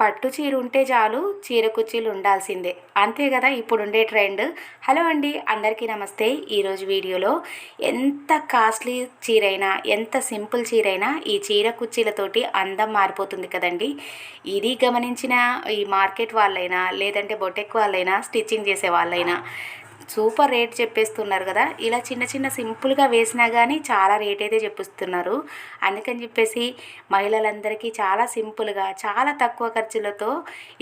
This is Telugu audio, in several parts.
పట్టు చీర ఉంటే చాలు చీర కుర్చీలు ఉండాల్సిందే. అంతే కదా ఇప్పుడు ఉండే ట్రెండ్. హలో అండి అందరికీ నమస్తే. ఈరోజు వీడియోలో ఎంత కాస్ట్లీ చీరైనా ఎంత సింపుల్ చీరైనా ఈ చీర కుర్చీలతోటి అందం మారిపోతుంది కదండి. ఇది గమనించిన ఈ మార్కెట్ వాళ్ళైనా లేదంటే బొటెక్ వాళ్ళైనా స్టిచ్చింగ్ చేసే వాళ్ళైనా సూపర్ రేట్ చెప్పేస్తున్నారు కదా. ఇలా చిన్న చిన్న సింపుల్గా వేసినా కానీ చాలా రేట్ అయితే చెప్పిస్తున్నారు. అందుకని చెప్పేసి మహిళలందరికీ చాలా సింపుల్గా చాలా తక్కువ ఖర్చులతో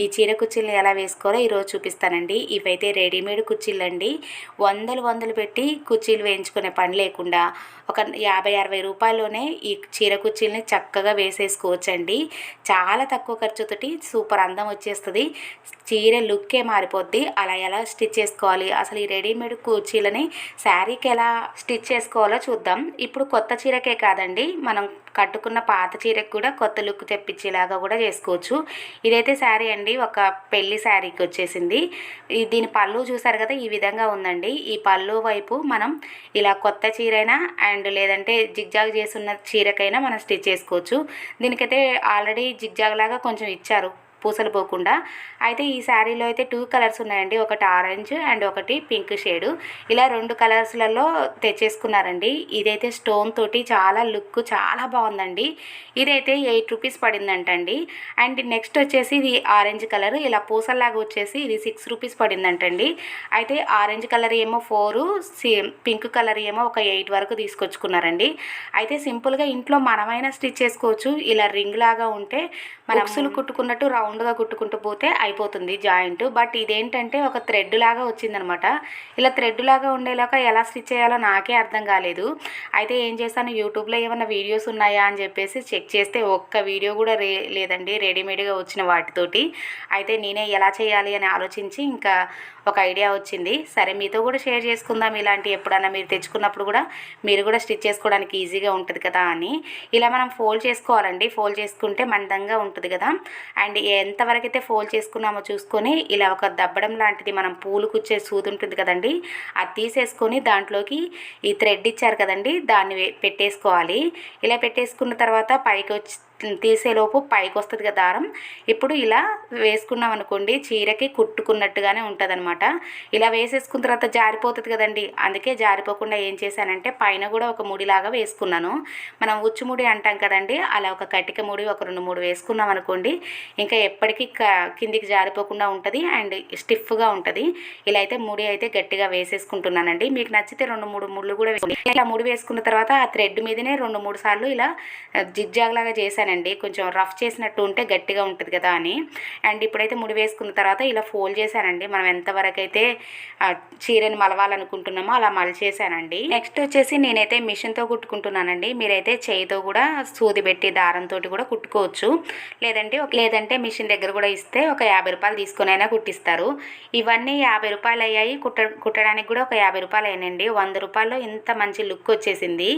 ఈ చీర కుర్చీలను ఎలా వేసుకోవాలో ఈరోజు చూపిస్తానండి. ఇవైతే రెడీమేడ్ కుర్చీలు అండి వందలు వందలు పెట్టి కుర్చీలు వేయించుకునే పని లేకుండా ఒక యాభై అరవై రూపాయల్లోనే ఈ చీర కుర్చీలని చక్కగా వేసేసుకోవచ్చండి. చాలా తక్కువ ఖర్చుతోటి సూపర్ అందం వచ్చేస్తుంది. చీర లుక్కే మారిపోద్ది. అలా ఎలా స్టిచ్ చేసుకోవాలి? అసలు ఈ రెడీమేడ్ కుర్చీలని శారీకి ఎలా స్టిచ్ చేసుకోవాలో చూద్దాం. ఇప్పుడు కొత్త చీరకే కాదండి మనం కట్టుకున్న పాత చీరకు కూడా కొత్త లుక్ తెప్పించేలాగా కూడా చేసుకోవచ్చు. ఇదైతే శారీ అండి ఒక పెళ్ళి శారీకి వచ్చేసింది. దీని పళ్ళు చూసారు కదా ఈ విధంగా ఉందండి. ఈ పళ్ళు వైపు మనం ఇలా కొత్త చీరైనా అండ్ లేదంటే జిగ్జాగ్ చేస్తున్న చీరకైనా మనం స్టిచ్ చేసుకోవచ్చు. దీనికైతే ఆల్రెడీ జిగ్జాగ్ లాగా కొంచెం ఇచ్చారు. పూసలు పోకుండా అయితే ఈ శారీలో అయితే టూ కలర్స్ ఉన్నాయండి. ఒకటి ఆరెంజ్ అండ్ ఒకటి పింక్ షేడు ఇలా రెండు కలర్స్లలో తెచ్చేసుకున్నారండి. ఇదైతే స్టోన్ తోటి చాలా లుక్ చాలా బాగుందండి. ఇదైతే ఎయిట్ రూపీస్ పడిందంటండి. అండ్ నెక్స్ట్ వచ్చేసి ఇది ఆరెంజ్ కలర్ ఇలా పూసల్లాగా వచ్చేసి ఇది సిక్స్ రూపీస్ పడిందంటండి. అయితే ఆరెంజ్ కలర్ ఏమో ఫోరు పింక్ కలర్ ఏమో ఒక ఎయిట్ వరకు తీసుకొచ్చుకున్నారండి. అయితే సింపుల్గా ఇంట్లో మనమైనా స్టిచ్ చేసుకోవచ్చు. ఇలా రింగ్ లాగా ఉంటే మన ఉక్సులు కుట్టుకున్నట్టు రౌండ్గా కుట్టుకుంటూ పోతే అయిపోతుంది జాయింట్. బట్ ఇదేంటంటే ఒక థ్రెడ్ లాగా వచ్చిందనమాట. ఇలా థ్రెడ్ లాగా ఉండేలాగా ఎలా స్టిచ్ చేయాలో నాకే అర్థం కాలేదు. అయితే ఏం చేశాను? యూట్యూబ్లో ఏమైనా వీడియోస్ ఉన్నాయా అని చెప్పేసి చెక్ చేస్తే ఒక్క వీడియో కూడా రే లేదండి రెడీమేడ్గా వచ్చిన వాటితోటి. అయితే నేనే ఎలా చేయాలి అని ఆలోచించి ఇంకా ఒక ఐడియా వచ్చింది. సరే మీతో కూడా షేర్ చేసుకుందాం. ఇలాంటి ఎప్పుడన్నా మీరు తెచ్చుకున్నప్పుడు కూడా మీరు కూడా స్టిచ్ చేసుకోవడానికి ఈజీగా ఉంటుంది కదా అని. ఇలా మనం ఫోల్డ్ చేసుకోవాలండి. ఫోల్డ్ చేసుకుంటే మందంగా ఉంటుంది కదా. అండ్ ఏ అయితే ఫోల్డ్ చేసుకున్నామో చూసుకొని ఇలా ఒక దబ్బడం లాంటిది మనం పూలు కుచ్చే సూది ఉంటుంది కదండి అది తీసేసుకొని దాంట్లోకి ఈ థ్రెడ్ ఇచ్చారు కదండి దాన్ని పెట్టేసుకోవాలి. ఇలా పెట్టేసుకున్న తర్వాత పైకి వచ్చి తీసేలోపు పైకి వస్తుంది కదా దారం. ఇప్పుడు ఇలా వేసుకున్నాం అనుకోండి చీరకి కుట్టుకున్నట్టుగానే ఉంటుంది అనమాట ఇలా వేసేసుకున్న తర్వాత జారిపోతుంది కదండి. అందుకే జారిపోకుండా ఏం చేశానంటే పైన కూడా ఒక ముడిలాగా వేసుకున్నాను. మనం ఉచ్చు ముడి అంటాం కదండి అలా ఒక కటిక ముడి ఒక రెండు మూడు వేసుకున్నాం అనుకోండి ఇంకా ఎప్పటికీ క- కిందికి జారిపోకుండా ఉంటుంది అండ్ స్టిఫ్గా ఉంటుంది. ఇలా అయితే ముడి అయితే గట్టిగా వేసేసుకుంటున్నానండి. మీకు నచ్చితే రెండు మూడు ముళ్ళు కూడా వేసుకోండి. ఇలా ముడి వేసుకున్న తర్వాత ఆ థ్రెడ్ మీదనే రెండు మూడు సార్లు ఇలా జిగ్జాగ్ లాగా చేశానండి. కొంచెం రఫ్ చేసినట్టు ఉంటే గట్టిగా ఉంటుంది కదా అని. అండ్ ఇప్పుడైతే ముడి వేసుకున్న తర్వాత ఇలా ఫోల్డ్ చేశానండి. మనం ఎంతవరకు అయితే చీరని మలవాలనుకుంటున్నామో అలా మలిచేసానండి నెక్స్ట్ వచ్చేసి నేనైతే మిషన్తో కుట్టుకుంటున్నానండి. మీరైతే చేయితో కూడా సూది పెట్టి దారంతో కూడా కుట్టుకోవచ్చు. లేదంటే లేదంటే మిషన్ దగ్గర కూడా ఇస్తే ఒక యాభై రూపాయలు తీసుకుని అయినా కుట్టిస్తారు. ఇవన్నీ యాభై రూపాయలు అయ్యాయి. కుట్ట కుట్టడానికి కూడా ఒక యాభై రూపాయలు అయినండి వంద రూపాయల్లో ఇంత మంచి లుక్ వచ్చేసింది.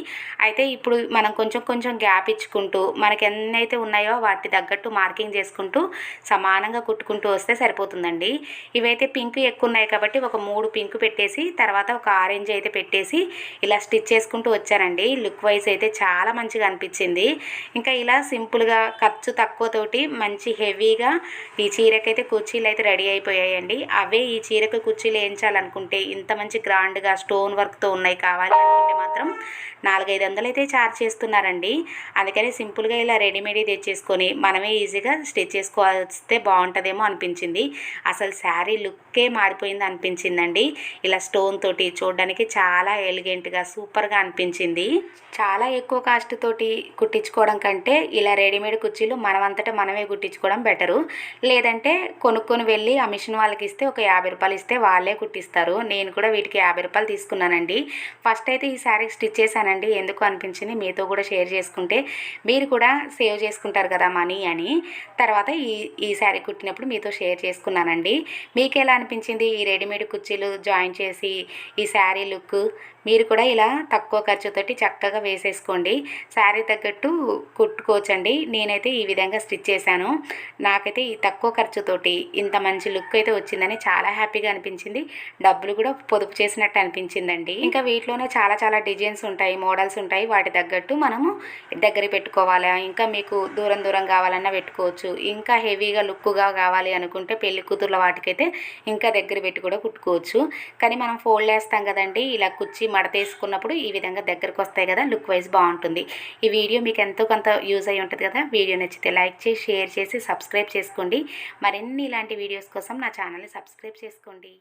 అయితే ఇప్పుడు మనం కొంచెం కొంచెం గ్యాప్ ఇచ్చుకుంటూ మనకి ఎంత ఎన్నైతే ఉన్నాయో వాటి తగ్గట్టు మార్కింగ్ చేసుకుంటూ సమానంగా కుట్టుకుంటూ వస్తే సరిపోతుందండి. ఇవైతే పింక్ ఎక్కువ ఉన్నాయి కాబట్టి ఒక మూడు పింక్ పెట్టేసి తర్వాత ఒక ఆరెంజ్ అయితే పెట్టేసి ఇలా స్టిచ్ చేసుకుంటూ వచ్చారండి లుక్ వైజ్ అయితే చాలా మంచిగా అనిపించింది. ఇంకా ఇలా సింపుల్గా ఖర్చు తక్కువతోటి మంచి హెవీగా ఈ చీరకైతే కుర్చీలు అయితే రెడీ అయిపోయాయండి. అవే ఈ చీరకు కుర్చీలు వేయించాలనుకుంటే ఇంత మంచి గ్రాండ్గా స్టోన్ వర్క్తో ఉన్నాయి కావాలి అనుకుంటే మాత్రం నాలుగైదు వందలు అయితే ఛార్జ్ చేస్తున్నారండి. అందుకని సింపుల్గా ఇలా రెడీమేడ్ తెచ్చేసుకొని మనమే ఈజీగా స్టిచ్ చేసుకోవాల్స్తే బాగుంటుందేమో అనిపించింది. అసలు శారీ లుక్కే మారిపోయింది అనిపించిందండి. ఇలా స్టోన్ తోటి చూడడానికి చాలా ఎలిగెంట్గా సూపర్గా అనిపించింది. చాలా ఎక్కువ కాస్ట్ తోటి కుట్టించుకోవడం కంటే ఇలా రెడీమేడ్ కుర్చీలు మనమంతటా మనమే కుట్టించుకోవడం బెటరు. లేదంటే కొనుక్కొని వెళ్ళి ఆ మిషన్ వాళ్ళకి ఇస్తే ఒక యాభై రూపాయలు ఇస్తే వాళ్ళే కుట్టిస్తారు. నేను కూడా వీటికి యాభై రూపాయలు తీసుకున్నానండి. ఫస్ట్ అయితే ఈ శారీ స్టిచ్ చేశానండి. ఎందుకు అనిపించింది మీతో కూడా షేర్ చేసుకుంటే మీరు కూడా సేవ్ చేసుకుంటారు కదా మనీ అని. తర్వాత ఈ ఈ శారీ కుట్టినప్పుడు మీతో షేర్ చేసుకున్నానండి. మీకు ఎలా అనిపించింది ఈ రెడీమేడ్ కుర్చీలు జాయిన్ చేసి ఈ శారీ లుక్? మీరు కూడా ఇలా తక్కువ ఖర్చుతోటి చక్కగా వేసేసుకోండి. శారీ తగ్గట్టు కుట్టుకోవచ్చండి. నేనైతే ఈ విధంగా స్టిచ్ చేశాను. నాకైతే ఈ తక్కువ ఖర్చుతోటి ఇంత మంచి లుక్ అయితే వచ్చిందని చాలా హ్యాపీగా అనిపించింది. డబ్బులు కూడా పొదుపు చేసినట్టు అనిపించిందండి. ఇంకా వీటిలోనే చాలా చాలా డిజైన్స్ ఉంటాయి మోడల్స్ ఉంటాయి. వాటి తగ్గట్టు మనము దగ్గర పెట్టుకోవాలా? ఇంకా మీకు దూరం దూరం కావాలన్నా పెట్టుకోవచ్చు. ఇంకా హెవీగా లుక్గా కావాలి అనుకుంటే పెళ్ళి కూతుర్ల వాటికైతే ఇంకా దగ్గర పెట్టి కూడా కుట్టుకోవచ్చు. కానీ మనం ఫోల్డ్ వేస్తాం కదండి. ఇలా కుచ్చి మడత వేసుకున్నప్పుడు ఈ విధంగా దగ్గరకు వస్తాయి కదా లుక్ వైజ్ బాగుంటుంది. ఈ వీడియో మీకు ఎంతో కొంత యూజ్ అయి ఉంటుంది కదా వీడియో నచ్చితే లైక్ చేసి షేర్ చేసి సబ్స్క్రైబ్ చేసుకోండి. మరిన్ని ఇలాంటి వీడియోస్ కోసం నా ఛానల్ని సబ్స్క్రైబ్ చేసుకోండి.